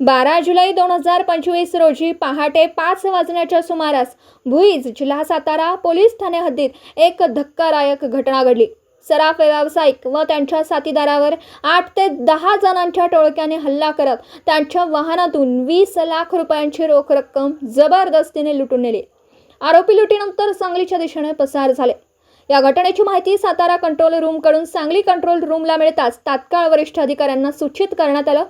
बारा जुलै दोन हजार पंचवीस रोजी पहाटे पाच वाजण्याच्या सुमारास भुईज जिल्हा सातारा पोलीस ठाणे हद्दीत एक धक्कादायक घटना घडली. सराफ व्यावसायिक व त्यांच्या साथीदारावर आठ ते दहा जणांच्या टोळक्याने हल्ला करत त्यांच्या वाहनातून वीस लाख रुपयांची रोख रक्कम जबरदस्तीने लुटून नेली. आरोपी लुटीनंतर सांगलीच्या दिशेने पसार झाले. या घटनेची माहिती सातारा कंट्रोल रूमकडून सांगली कंट्रोल रूमला मिळताच तात्काळ वरिष्ठ अधिकाऱ्यांना सूचित करण्यात आलं.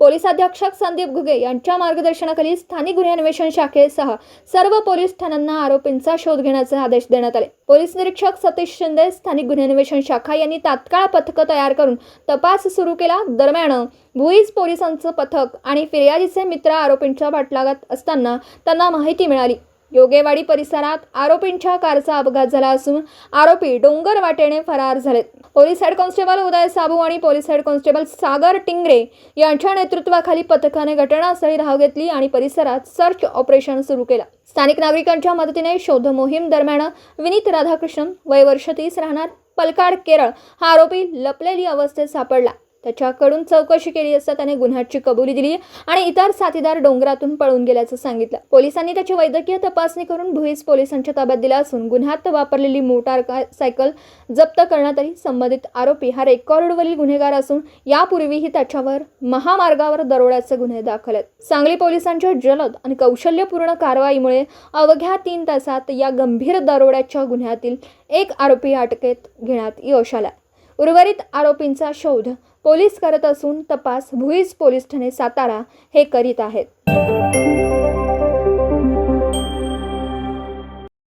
पोलीस अधीक्षक संदीप घुगे यांच्या मार्गदर्शनाखाली स्थानिक गुन्हे अन्वेषण शाखेसह सर्व पोलीस ठाण्यांना आरोपींचा शोध घेण्याचे आदेश देण्यात आले. पोलीस निरीक्षक सतीश शिंदे स्थानिक गुन्हे अन्वेषण शाखा यांनी तात्काळ पथकं तयार करून तपास सुरू केला. दरम्यान भुईज पोलिसांचं पथक आणि फिर्यादीचे मित्र आरोपींच्या पाठलागात असताना त्यांना माहिती मिळाली. योगेवाडी परिसरात आरोपींच्या कारचा अपघात झाला असून आरोपी डोंगर वाटेने फरार झालेत. Police head constable Uday Sabu आणि police head constable Sagar Tingre यांच्या नेतृत्वाखाली पथकाने घटनास्थळी धाव घेतली आणि परिसरात सर्च ऑपरेशन सुरू केलं. स्थानिक नागरिकांच्या मदतीने शोध मोहीम दरम्यान विनीत राधाकृष्णन वय वर्ष तीस राहणार पलकाड केरळ हा आरोपी लपलेली अवस्थेत सापडला. त्याच्याकडून चौकशी केली असता त्याने गुन्ह्याची कबुली दिली आणि इतर साथीदार डोंगरातून पळून गेल्याचं सांगितलं. पोलिसांनी त्याची वैद्यकीय तपासणी करून भुईस पोलिसांच्या ताब्यात दिला असून गुन्ह्यात वापरलेली मोटार सायकल जप्त करण्यात आली संबंधित आरोपी हा रेकॉर्डवरील गुन्हेगार असून यापूर्वीही त्याच्यावर महामार्गावर दरोड्याचे गुन्हे दाखल आहेत. सांगली पोलिसांच्या जलद आणि कौशल्यपूर्ण कारवाईमुळे अवघ्या तीन तासात या गंभीर दरोड्याच्या गुन्ह्यातील एक आरोपी अटकेत घेण्यात यश आला उर्वरित आरोपींचा शोध पोलीस करत असून तपास भुईज पोलीस ठाणे सातारा हे करीत आहेत.